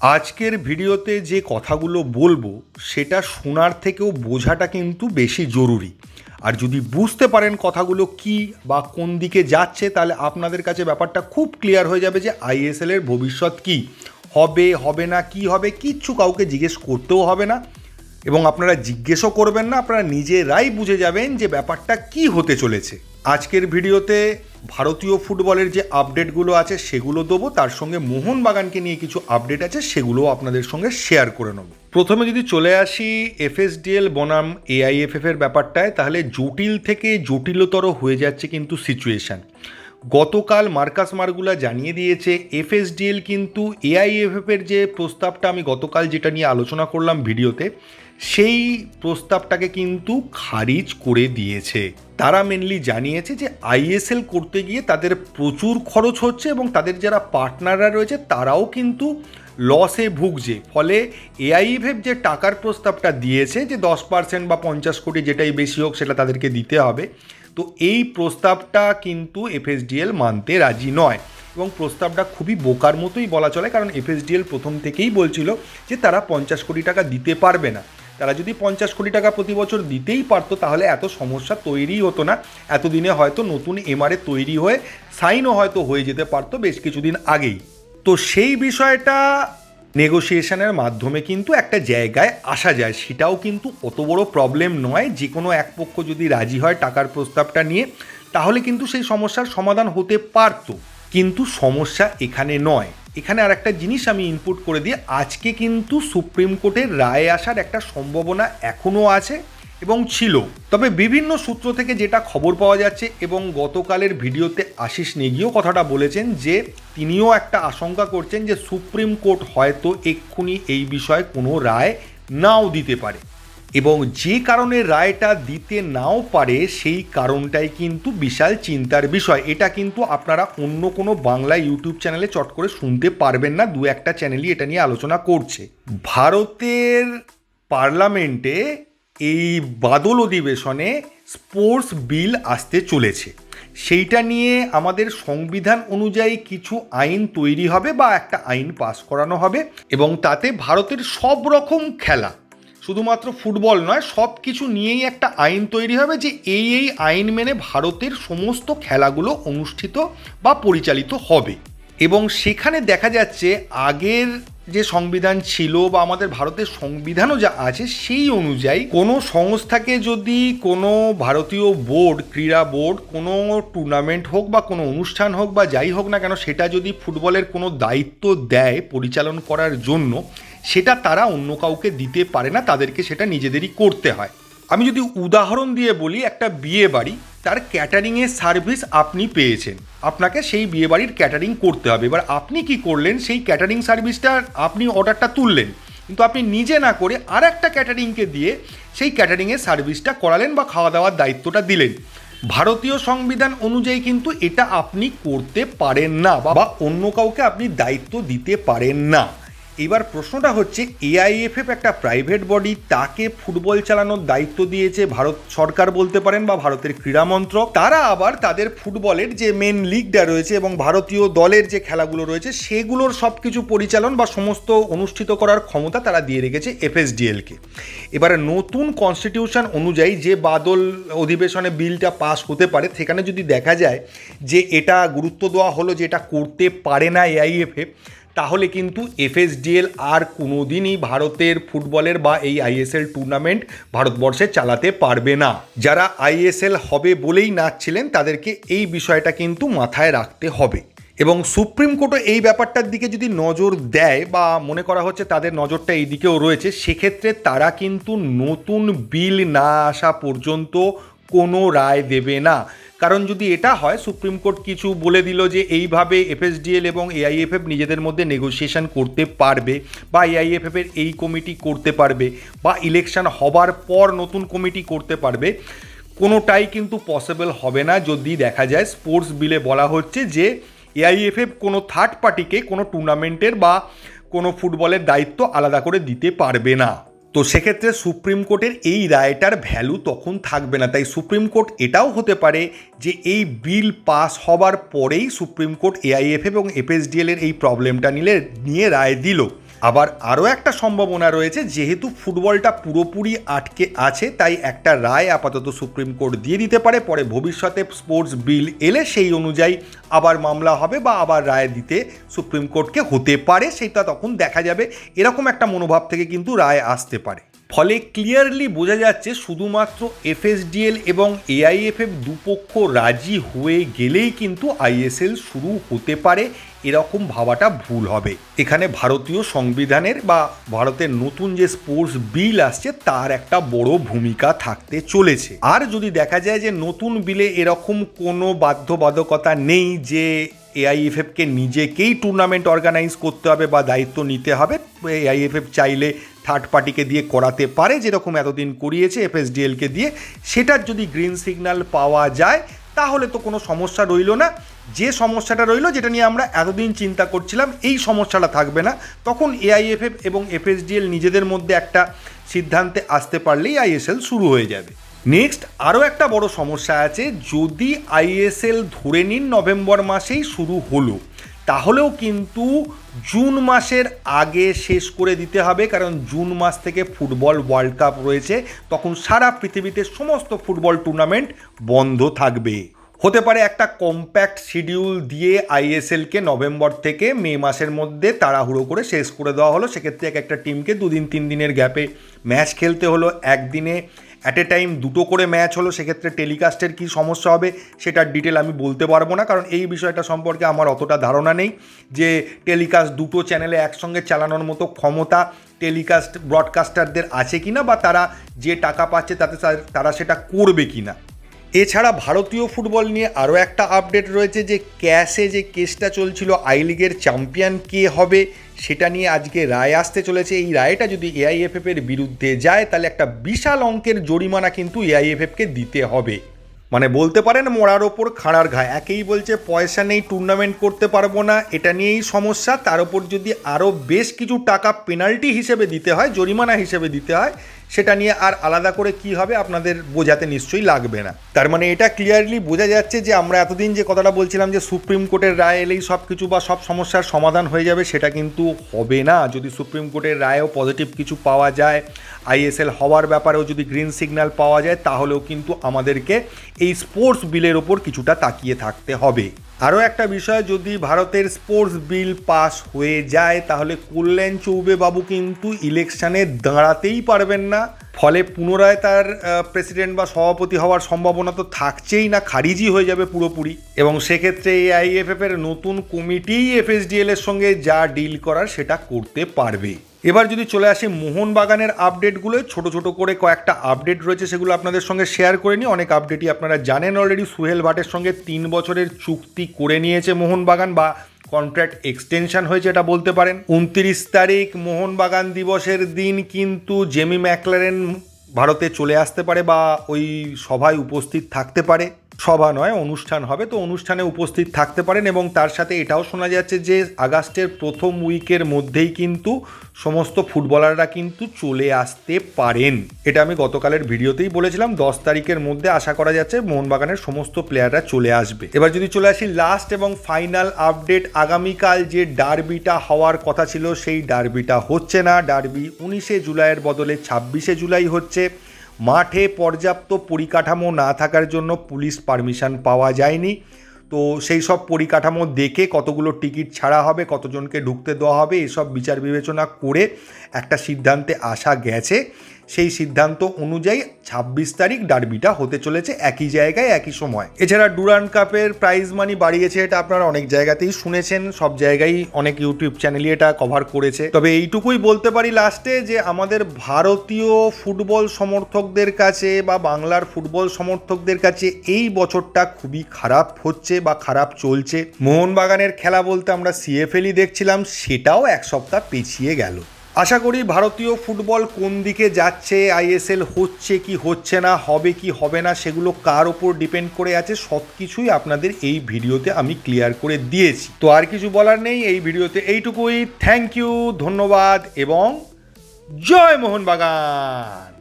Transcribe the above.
আজকের ভিডিওতে যে কথাগুলো বলব, সেটা শোনার থেকেও বোঝাটা কিন্তু বেশি জরুরি। আর যদি বুঝতে পারেন কথাগুলো কি বা কোন দিকে যাচ্ছে, তাহলে আপনাদের কাছে ব্যাপারটা খুব ক্লিয়ার হয়ে যাবে যে আইএসএল এর ভবিষ্যৎ কি। হবে হবে না, কি হবে, কিচ্ছু কাউকে জিজ্ঞেস করতেও হবে না। এবং আপনারা জিজ্ঞেসও করবেন না, আপনারা নিজেরাই বুঝে যাবেন যে ব্যাপারটা কি হতে চলেছে। আজকের ভিডিওতে ভারতীয় ফুটবলের যে আপডেটগুলো আছে সেগুলো দেবো, তার সঙ্গে মোহনবাগানকে নিয়ে কিছু আপডেট আছে সেগুলোও আপনাদের সঙ্গে শেয়ার করে নেব। প্রথমে যদি চলে আসি এফএসডিএল বনাম এআইএফএফ এর ব্যাপারটায়, তাহলে জটিল থেকে জটিলতর হয়ে যাচ্ছে কিন্তু সিচুয়েশন গতকাল মার্কাস মার্গুলা জানিয়ে দিয়েছে, এফএসডিএল কিন্তু এআইএফএফ এর যে প্রস্তাবটা আমি গতকাল যেটা নিয়ে আলোচনা করলাম ভিডিওতে সেই প্রস্তাবটাকে কিন্তু খারিজ করে দিয়েছে। তারা মেনলি জানিয়েছে যে আইএসএল করতে গিয়ে তাদের প্রচুর খরচ হচ্ছে এবং তাদের যারা পার্টনাররা রয়েছে তারাও কিন্তু লসে ভুগছে। ফলে এআইএফএফ যে টাকার প্রস্তাবটা দিয়েছে যে দশ পার্সেন্ট বা পঞ্চাশ কোটি যেটাই বেশি হোক সেটা তাদেরকে দিতে হবে, তো এই প্রস্তাবটা কিন্তু এফএসডিএল মানতে রাজি নয় এবং প্রস্তাবটা খুবই বোকার মতোই বলা চলে, কারণ এফএসডিএল প্রথম থেকেই বলছিল যে তারা পঞ্চাশ কোটি টাকা দিতে পারবে না। তারা যদি পঞ্চাশ কোটি টাকা প্রতি বছর দিতেই পারতো, তাহলে এত সমস্যা তৈরিই হতো না। এতদিনে হয়তো নতুন এমআরএ তৈরি হয়ে সাইনও হয়তো হয়ে যেতে পারতো বেশ কিছুদিন আগেই। তো সেই বিষয়টা নেগোসিয়েশনের মাধ্যমে কিন্তু একটা জায়গায় আসা যায়। সেটাও কিন্তু অত বড় প্রবলেম নয়। যে কোনো এক পক্ষ যদি রাজি হয় টাকার প্রস্তাবটা নিয়ে, তাহলে কিন্তু সেই সমস্যার সমাধান হতে পারত। কিন্তু সমস্যা এখানে নয়। এখানে আর একটা জিনিস আমি ইনপুট করে দিই আজকে কিন্তু সুপ্রিম কোর্টের রায় আসার একটা সম্ভাবনা এখনও আছে এবং ছিল। তবে বিভিন্ন সূত্র থেকে যেটা খবর পাওয়া যাচ্ছে এবং গতকালের ভিডিওতে আশিস নেগিও কথাটা বলেছেন যে তিনিও একটা আশঙ্কা করছেন যে সুপ্রিম কোর্ট হয়তো এক্ষুনি এই বিষয়ে কোনো রায় নাও দিতে পারে। এবং যে কারণে রায়টা দিতে নাও পারে, সেই কারণটাই কিন্তু বিশাল চিন্তার বিষয়। এটা কিন্তু আপনারা অন্য কোনো বাংলা ইউটিউব চ্যানেলে চট করে শুনতে পারবেন না, দু একটা চ্যানেলই এটা নিয়ে আলোচনা করছে। ভারতের পার্লামেন্টে এই বাদল অধিবেশনে স্পোর্টস বিল আসতে চলেছে। সেইটা নিয়ে আমাদের সংবিধান অনুযায়ী কিছু আইন তৈরি হবে বা একটা আইন পাস করানো হবে এবং তাতে ভারতের সব রকম খেলা শুধুমাত্র ফুটবল নয়, সব কিছু নিয়েই একটা আইন তৈরি হবে যে এই এই আইন মেনে ভারতের সমস্ত খেলাগুলো অনুষ্ঠিত বা পরিচালিত হবে। এবং সেখানে দেখা যাচ্ছে আগের যে সংবিধান ছিল বা আমাদের ভারতের সংবিধানও যা আছে, সেই অনুযায়ী কোনো সংস্থাকে যদি কোনো ভারতীয় বোর্ড, ক্রীড়া বোর্ড, কোনো টুর্নামেন্ট হোক বা কোনো অনুষ্ঠান হোক বা যাই হোক না কেন, সেটা যদি ফুটবলের কোনো দায়িত্ব দেয় পরিচালন করার জন্য সেটা তারা অন্য কাউকে দিতে পারে না, তাদেরকে সেটা নিজেদেরই করতে হয়। আমি যদি উদাহরণ দিয়ে বলি, একটা বিয়ে বাড়ি তার ক্যাটারিংয়ের সার্ভিস আপনি পেয়েছেন। আপনাকে সেই বিয়ে বাড়ির ক্যাটারিং করতে হবে। এবার আপনি কি করলেন? সেই ক্যাটারিং সার্ভিসটা আপনি অর্ডারটা তুললেন। কিন্তু আপনি নিজে না করে আর একটা ক্যাটারিংকে দিয়ে সেই ক্যাটারিংয়ের সার্ভিসটা করালেন বা খাওয়া দাওয়ার দায়িত্বটা দিলেন। ভারতীয় সংবিধান অনুযায়ী কিন্তু এটা আপনি করতে পারেন না বা অন্য কাউকে আপনি দায়িত্ব দিতে পারেন না। এবার প্রশ্নটা হচ্ছে, এআইএফএফ একটা প্রাইভেট বডি তাকে ফুটবল চালানোর দায়িত্ব দিয়েছে ভারত সরকার বলতে পারেন বা ভারতের ক্রীড়া মন্ত্রক। তারা আবার তাদের ফুটবলের যে মেন লিগটা রয়েছে এবং ভারতীয় দলের যে খেলাগুলো রয়েছে, সেগুলোর সব কিছু পরিচালন বা সমস্ত অনুষ্ঠিত করার ক্ষমতা তারা দিয়ে রেখেছে এফএসডিএলকে। এবারে নতুন কনস্টিটিউশন অনুযায়ী যে বাদল অধিবেশনে বিলটা পাস হতে পারে, সেখানে যদি দেখা যায় যে এটা গুরুত্ব দেওয়া হলো যে এটা করতে পারে না এআইএফএফ তাহলে কিন্তু এফএসডিএল আর কোনো দিনই ভারতের ফুটবলের বা এই আইএসএল টুর্নামেন্ট ভারতবর্ষে চালাতে পারবে না। যারা আইএসএল হবে বলেই নাচছিলেন, তাদেরকে এই বিষয়টা কিন্তু মাথায় রাখতে হবে। এবং সুপ্রিম কোর্টও এই ব্যাপারটার দিকে যদি নজর দেয় বা মনে করা হচ্ছে তাদের নজরটা এই দিকেও রয়েছে, সেক্ষেত্রে তারা কিন্তু নতুন বিল না আসা পর্যন্ত কোনো রায় দেবে না। কারণ যদি এটা হয়, সুপ্রিম কোর্ট কিছু বলে দিল যে এইভাবে এফএসডিএল এবং এআইএফএফ নিজেদের মধ্যে নেগোসিয়েশন করতে পারবে বা এআইএফএফ এর এই কমিটি করতে পারবে বা ইলেকশন হবার পর নতুন কমিটি করতে পারবে, কোনোটাই কিন্তু পসিবল হবে না। যদি দেখা যায় স্পোর্টস বিলে বলা হচ্ছে যে এআইএফএফ কোনো থার্ড পার্টিকে কোনো টুর্নামেন্টের বা কোনো ফুটবলের দায়িত্ব আলাদা করে দিতে পারবে না। তো সেক্ষেত্রে সুপ্রিম কোর্টের এই রায়টার ভ্যালু তখন থাকবে না। তাই সুপ্রিম কোর্ট এটাও হতে পারে যে এই বিল পাস হবার পরেই সুপ্রিম কোর্ট এআইএফ এবং এফএসডিএল এর এই প্রবলেমটা নিলে, নিয়ে রায় দিল। আবার আরও একটা সম্ভাবনা রয়েছে, যেহেতু ফুটবলটা পুরোপুরি আটকে আছে, তাই একটা রায় আপাতত সুপ্রিম কোর্ট দিয়ে দিতে পারে, পরে ভবিষ্যতে স্পোর্টস বিল এলে সেই অনুযায়ী আবার মামলা হবে বা আবার রায় দিতে সুপ্রিম কোর্টকে হতে পারে, সেটা তখন দেখা যাবে। এরকম একটা মনোভাব থেকে কিন্তু রায় আসতে পারে। ফলে ক্লিয়ারলি বোঝা যাচ্ছে শুধুমাত্র এফএসডিএল এবং এআইএফএফ দুপক্ষ রাজি হয়ে গেলেই কিন্তু আইএসএল শুরু হতে পারে, এরকম ভাবাটা ভুল হবে। এখানে ভারতীয় সংবিধানের বা ভারতের নতুন যে স্পোর্টস বিল আসছে, তার একটা বড় ভূমিকা থাকতে চলেছে। আর যদি দেখা যায় যে নতুন বিলে এরকম কোনো বাধ্যবাধকতা নেই যে এআইএফএফকে নিজেকেই টুর্নামেন্ট অর্গানাইজ করতে হবে বা দায়িত্ব নিতে হবে এআইএফএফ চাইলে থার্ড পার্টিকে দিয়ে করাতে পারে, যেরকম এতদিন করিয়েছে এফএসডিএলকে দিয়ে। সেটার যদি গ্রিন সিগন্যাল পাওয়া যায়, তাহলে তো কোনো সমস্যা রইল না। যে সমস্যাটা রইল, যেটা নিয়ে আমরা এতদিন চিন্তা করছিলাম, এই সমস্যাটা থাকবে না। তখন এআইএফএফ এবং এফএসডিএল নিজেদের মধ্যে একটা সিদ্ধান্তে আসতে পারলেই আইএসএল শুরু হয়ে যাবে। নেক্সট আরও একটা বড় সমস্যা আছে। যদি আইএসএল ধরে নিন নভেম্বর মাসেই শুরু হলো তাহলেও কিন্তু জুন মাসের আগে শেষ করে দিতে হবে, কারণ জুন মাস থেকে ফুটবল ওয়ার্ল্ড কাপ রয়েছে। তখন সারা পৃথিবীতে সমস্ত ফুটবল টুর্নামেন্ট বন্ধ থাকবে। হতে পারে একটা কম্প্যাক্ট শিডিউল দিয়ে আইএসএলকে নভেম্বর থেকে মে মাসের মধ্যে তাড়াহুড়ো করে শেষ করে দেওয়া হলো। সেক্ষেত্রে এক একটা টিমকে দুদিন, তিন দিনের গ্যাপে ম্যাচ খেলতে হলো। একদিনে অ্যাট এ টাইম দুটো করে ম্যাচ হলো, সেক্ষেত্রে টেলিকাস্টের কী সমস্যা হবে, সেটার ডিটেল আমি বলতে পারব না, কারণ এই বিষয়টা সম্পর্কে আমার অতটা ধারণা নেই যে টেলিকাস্ট দুটো চ্যানেলে একসঙ্গে চালানোর মতো ক্ষমতা টেলিকাস্ট ব্রডকাস্টারদের আছে কি না বা তারা যে টাকা পাচ্ছে তাতে তারা সেটা করবে কি না এছাড়া ভারতীয় ফুটবল নিয়ে আরও একটা আপডেট রয়েছে যে ক্যাশে যে কেসটা চলছিল, আই লিগের চ্যাম্পিয়ন কে হবে সেটা নিয়ে আজকে রায় আসতে চলেছে। এই রায়টা যদি এআইএফএফ এর বিরুদ্ধে যায়, তাহলে একটা বিশাল অঙ্কের জরিমানা কিন্তু এআইএফএফকে দিতে হবে। মানে বলতে পারেন মোড়ার ওপর খাঁড়ার ঘা একেই বলছে, পয়সা নেই টুর্নামেন্ট করতে পারব না, এটা নিয়েই সমস্যা। তার উপর যদি আরও বেশ কিছু টাকা পেনাল্টি হিসেবে দিতে হয়, জরিমানা হিসেবে দিতে হয় সেটা নিয়ে আর আলাদা করে কি হবে আপনাদের বোঝাতে নিশ্চয়ই লাগবে না। তার মানে এটা ক্লিয়ারলি বোঝা যাচ্ছে যে আমরা এতদিন যে কথাটা বলছিলাম যে সুপ্রিম কোর্টের রায় এলেই সব কিছু বা সব সমস্যার সমাধান হয়ে যাবে, সেটা কিন্তু হবে না। যদি সুপ্রিম কোর্টের রায়েও পজিটিভ কিছু পাওয়া যায় আইএসএল হওয়ার ব্যাপারেও যদি গ্রিন সিগন্যাল পাওয়া যায়, তাহলেও কিন্তু আমাদেরকে এই স্পোর্টস বিলের ওপর কিছুটা তাকিয়ে থাকতে হবে। আরও একটা বিষয়, যদি ভারতের স্পোর্টস বিল পাস হয়ে যায়, তাহলে কল্যাণ চৌবে বাবু কিন্তু ইলেকশানে দাঁড়াতেই পারবেন না। ফলে পুনরায় তার প্রেসিডেন্ট বা সভাপতি হওয়ার সম্ভাবনা তো থাকছেই না, খারিজই হয়ে যাবে পুরোপুরি। এবং সেক্ষেত্রে এই আইএফএফ এর নতুন কমিটি এফএসডিএল এর সঙ্গে যা ডিল করার সেটা করতে পারবে। এবার যদি চলে আসি মোহনবাগানের আপডেটগুলো ছোট ছোট করে কয়েকটা আপডেট রয়েছে সেগুলো আপনাদের সঙ্গে শেয়ার করে নিই। অনেক আপডেটই আপনারা জানেন অলরেডি সুহেল ভাটের সঙ্গে তিন বছরের চুক্তি করে নিয়েছে মোহনবাগান বা কন্ট্রাক্ট এক্সটেনশন হয়েছে এটা বলতে পারেন। উনত্রিশ তারিখ মোহনবাগান দিবসের দিন কিন্তু জেমি ম্যাকলারেন ভারতে চলে আসতে পারে বা ওই সভায় উপস্থিত থাকতে পারে, সভা নয়, অনুষ্ঠান হবে। তো অনুষ্ঠানে উপস্থিত থাকতে পারেন এবং তার সাথে এটাও শোনা যাচ্ছে যে আগস্টের প্রথম উইকের মধ্যেই কিন্তু সমস্ত ফুটবলাররা কিন্তু চলে আসতে পারেন। এটা আমি গতকালের ভিডিওতেই বলেছিলাম, দশ তারিখের মধ্যে আশা করা যাচ্ছে মোহনবাগানের সমস্ত প্লেয়াররা চলে আসবে। এবার যদি চলে আসি লাস্ট এবং ফাইনাল আপডেট আগামীকাল যে ডার্বিটা হওয়ার কথা ছিল, সেই ডার্বিটা হচ্ছে না। ডার্বি উনিশে জুলাইয়ের বদলে ছাব্বিশে জুলাই হচ্ছে। মাঠে পর্যাপ্ত পরিকাঠামো না থাকার জন্য পুলিশ পারমিশন পাওয়া যায়নি। তো সেই সব পরিকাঠামো দেখে কতগুলো টিকিট ছাড়া হবে, কতজনকে ঢুকতে দেওয়া হবে, এসব বিচার বিবেচনা করে একটা সিদ্ধান্তে আসা গেছে। সেই সিদ্ধান্ত অনুযায়ী ছাব্বিশ তারিখ ডার্বিটা হতে চলেছে একই জায়গায়, একই সময়। এছাড়া ডুরান কাপের প্রাইজ মানি বাড়িয়েছে, এটা আপনারা অনেক জায়গাতেই শুনেছেন, সব জায়গায় অনেক ইউটিউব চ্যানেলই এটা কভার করেছে। তবে এইটুকুই বলতে পারি লাস্টে যে আমাদের ভারতীয় ফুটবল সমর্থকদের কাছে বা বাংলার ফুটবল সমর্থকদের কাছে এই বছরটা খুবই খারাপ হচ্ছে বা খারাপ চলছে। মোহনবাগানের খেলা বলতে আমরা সিএফএলই দেখছিলাম, সেটাও এক সপ্তাহ পেছিয়ে গেল। আশা করি ভারতীয় ফুটবল কোন দিকে যাচ্ছে আইএসএল হচ্ছে কি হচ্ছে না, হবে কি হবে না, সেগুলো কার ওপর ডিপেন্ড করে আছে সব কিছুই আপনাদের এই ভিডিওতে আমি ক্লিয়ার করে দিয়েছি। তো আর কিছু বলার নেই, এই ভিডিওতে এইটুকুই। থ্যাংক ইউ, ধন্যবাদ এবং জয় মোহনবাগান।